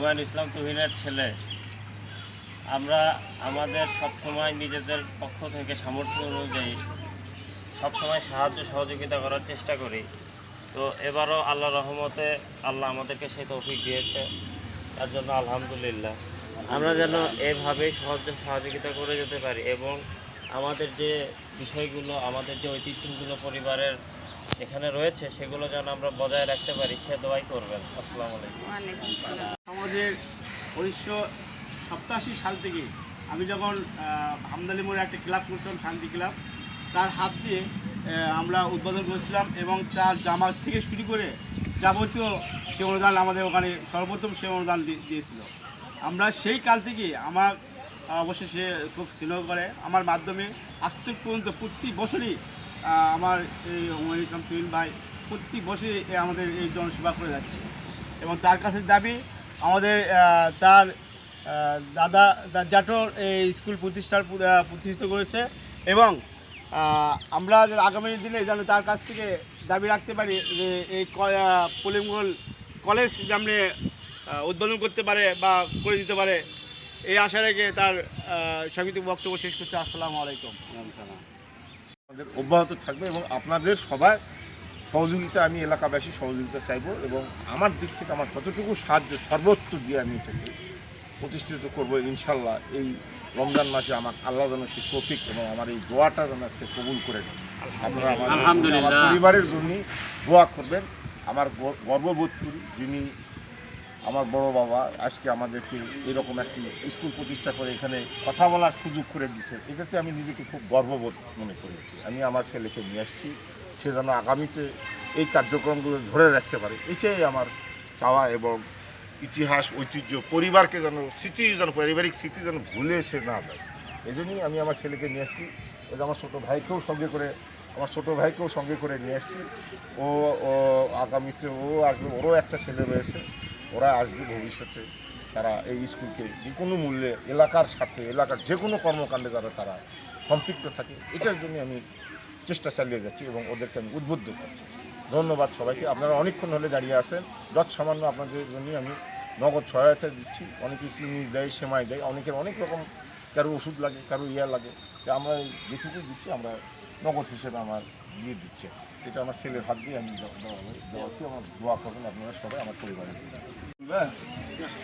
হুমায়ুন ইসলাম তুহিনের ছেলে। আমরা আমাদের সবসময় নিজেদের পক্ষ থেকে সামর্থ্য অনুযায়ী সবসময় সাহায্য, সহযোগিতা করার চেষ্টা করি। তো এবারও আল্লাহ রহমতে আল্লাহ আমাদেরকে সেই তৌফিক দিয়েছে। তার জন্য আলহামদুলিল্লাহ। আমরা যেন এভাবেই সাহায্য সহযোগিতা করে যেতে পারি এবং আমাদের যে বিষয়গুলো, আমাদের যে ঐতিহ্যগুলো পরিবারের এখানে রয়েছে, সেগুলো যেন আমরা বজায় রাখতে পারি, সে দোয়াই করবেন। আসসালামু আলাইকুম। আমাদের উনিশশো সপ্তাশি সাল থেকে আমি যখন হামদালি মোড়ে একটা ক্লাব করছিলাম, শান্তি ক্লাব, তার হাত দিয়ে আমরা উদ্বোধন করেছিলাম এবং তার জামার থেকে শুরু করে যাবতীয় সে অনুদান আমাদের ওখানে সর্বপ্রথম সে অনুদান দিয়েছিল। আমরা সেই কাল থেকে আমার অবশ্যই সে খুব স্নেহ করে, আমার মাধ্যমে আজ পর্যন্ত প্রতি বছরই আমার এই হুমায়ুন ইসলাম তুহিন ভাই প্রতি বছরই আমাদের এই জনসেবা করে যাচ্ছে। এবং তার কাছে দাবি আমাদের তার দাদা জাটোর এই স্কুল প্রতিষ্ঠার প্রতিষ্ঠিত করেছে এবং আমরা আগামী দিনে যেন তার কাছ থেকে দাবি রাখতে পারি যে এই পলিমগোল কলেজ যেমনি উদ্বোধন করতে পারে বা করে দিতে পারে, এই আশা রেখে তার সাংগীতিক বক্তব্য শেষ করছে। আসসালামু আলাইকুম। আমাদের অব্যাহত থাকবে এবং আপনাদের সবার সহযোগিতা আমি এলাকাবাসী সহযোগিতা চাইব এবং আমার দিক থেকে আমার যতটুকু সাহায্য সর্বোচ্চ দিয়ে আমি এটাকে প্রতিষ্ঠিত করব ইনশাল্লাহ এই রমজান মাসে আমার আল্লাহ যেন সেই তৌফিক এবং আমার এই দোয়াটা যেন আজকে কবুল করে নেন আপনারা আমার আমার পরিবারের জন্য দোয়া করবেন। আমার গর- গর্ববোধ করি যিনি আমার বড় বাবা আজকে আমাদেরকে এরকম একটি স্কুল প্রতিষ্ঠা করে এখানে কথা বলার সুযোগ করে দিছে এটাতে আমি নিজেকে খুব গর্ববোধ মনে করি। আমি আমার ছেলেকে নিয়ে আসছি। সে যেন আগামীতে এই কার্যক্রমগুলো ধরে রাখতে পারে, এটাই আমার চাওয়া এবং ইতিহাস, ঐতিহ্য, পরিবারকে যেন, স্মৃতি যেন, পারিবারিক স্মৃতি যেন ভুলে সে না যায়। এই জন্যই আমি আমার ছেলেকে নিয়ে আসছি। ওই আমার ছোটো ভাইকেও সঙ্গে করে, আমার ছোটো ভাইকেও সঙ্গে করে নিয়ে আসছি। ও ও আগামীতে ও আসবে, ওরও একটা ছেলে রয়েছে। ওরা আসবে ভবিষ্যতে। তারা এই স্কুলকে যে কোনো মূল্যে, এলাকার স্বার্থে, এলাকার যে কোনো কর্মকাণ্ডে তারা তারা সম্পৃক্ত থাকে। এটার জন্য আমি চেষ্টা চালিয়ে যাচ্ছি এবং ওদেরকে আমি উদ্বুদ্ধ করছি। ধন্যবাদ সবাইকে। আপনারা অনেকক্ষণ হলে দাঁড়িয়ে আছেন। যত সামান্য আপনাদের জন্যই আমি নগদ সহায়তা দিচ্ছি। অনেকে চিনি দেয়, সেমাই দেয়। অনেকের অনেক রকম কারও ওষুধ লাগে, কারও ইয়া লাগে। তো আমরা যেটুকু দিচ্ছি, আমরা নগদ হিসেবে আমার দিয়ে দিচ্ছে। এটা আমার ছেলের হাত দিয়ে আমি দেওয়া- দেওয়া আমার দোয়া করবেন আপনারা সবাই, আমার পরিবারের জন্য। হ্যাঁ তাহলে তুমি বললে কিছু বলো।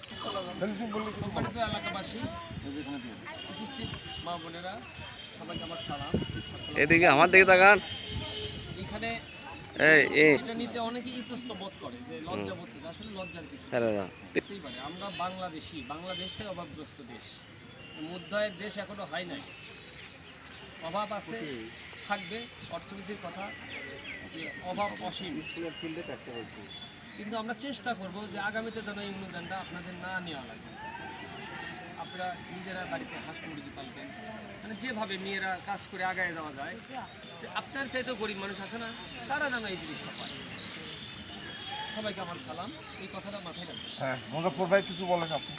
সম্মানিত এলাকাবাসী উপস্থিত মা বোনেরা সবাইকে আমার সালাম আসসালাম। এদিকে আমার দিকে তাকান। এখানে এটা নিতে অনেকে ইতস্ত বোধ করে যে লজ্জা বোধ করে আসলে লজ্জার কিছু নেই। হ্যাঁ হতেই পারে আমরা বাংলাদেশি বাংলাদেশটাই অভাবগ্রস্ত দেশ। মুদ্রায়ের দেশ এখনও হয় নাই। অভাব আছে থাকবে অর্থনীতির কথা যে অভাব অসীম। কিন্তু আমরা চেষ্টা করব যে আগামীতে যেন এই অনুদানটা আপনাদের না নেওয়া লাগে। আপনারা নিজেরা বাড়িতে হাঁস মুরগি পালবেন। মানে যেভাবে মেয়েরা কাজ করে আগায় যাওয়া যায় যে আপনার চাইতেও গরিব মানুষ আছে না তারা যেন এই জিনিসটা পায়। সবাইকে আমার সালাম। এই কথাটা মাথায় রাখবেন। হ্যাঁ মুজফর ভাই কিছু বলেন আপনি?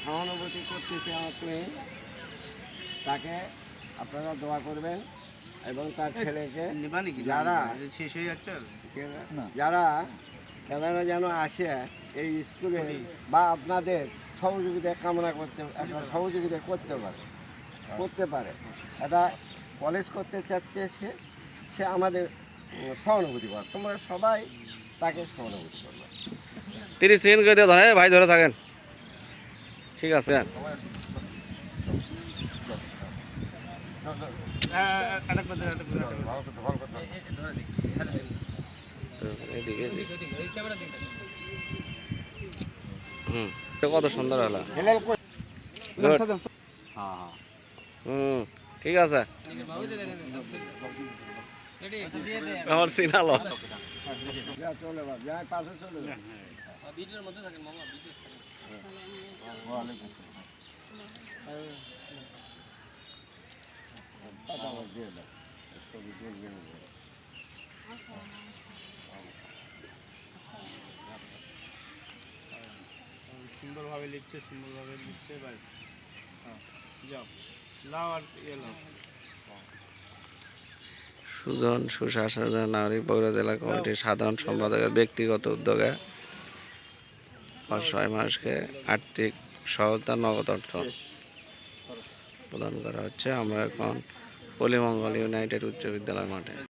সহানুভূতি করতেছে আপনি। তাকে আপনারা দোয়া করবেন। এবং তার ছেলেকে যারা শেষ হয়ে যাচ্ছে যারা তারা যেন আসে এই স্কুলে বা আপনাদের সহযোগিতা কামনা করতে একটা সহযোগিতা করতে পারে করতে পারে। এটা কলেজ করতে চাচ্ছে সে সে আমাদের সহানুভূতি করে। তোমরা সবাই তাকে সহানুভূতি করবে। তিরিশ সেকেন্ড করে দিয়ে ধরেন ভাই ধরে থাকেন। ঠিক আছে ভালো কথা ভালো কথা ধরে দিই ছেড়ে দিন। তো এদিকে এদিকে। এদিকে, এদিকে, এই ক্যামেরা দিন হুম এটা কত সুন্দর হলো। হেলাল কই? Good. হুম ঠিক আছে। আমার সিনালো। চলে বা যা পাশে চলে যা ভিডিওর মধ্যে থাকেন মামা ভিডিও পাতা আমার দিয়ে দাও ছবি দেখবে সুন্দরভাবে লিখছে সুন্দরভাবে লিখছে ভাই হ্যাঁ যাও। লাও আর ইয়ে লাও। সুজন সুশাসন নাগরিক বগুড়া জেলা কমিটির সাধারণ সম্পাদকের ব্যক্তিগত উদ্যোগে অসহায় মানুষকে আর্থিক সহায়তা নগদ অর্থ। প্রদান করা হচ্ছে। আমরা এখন পলিমঙ্গল ইউনাইটেড উচ্চ বিদ্যালয় মাঠে।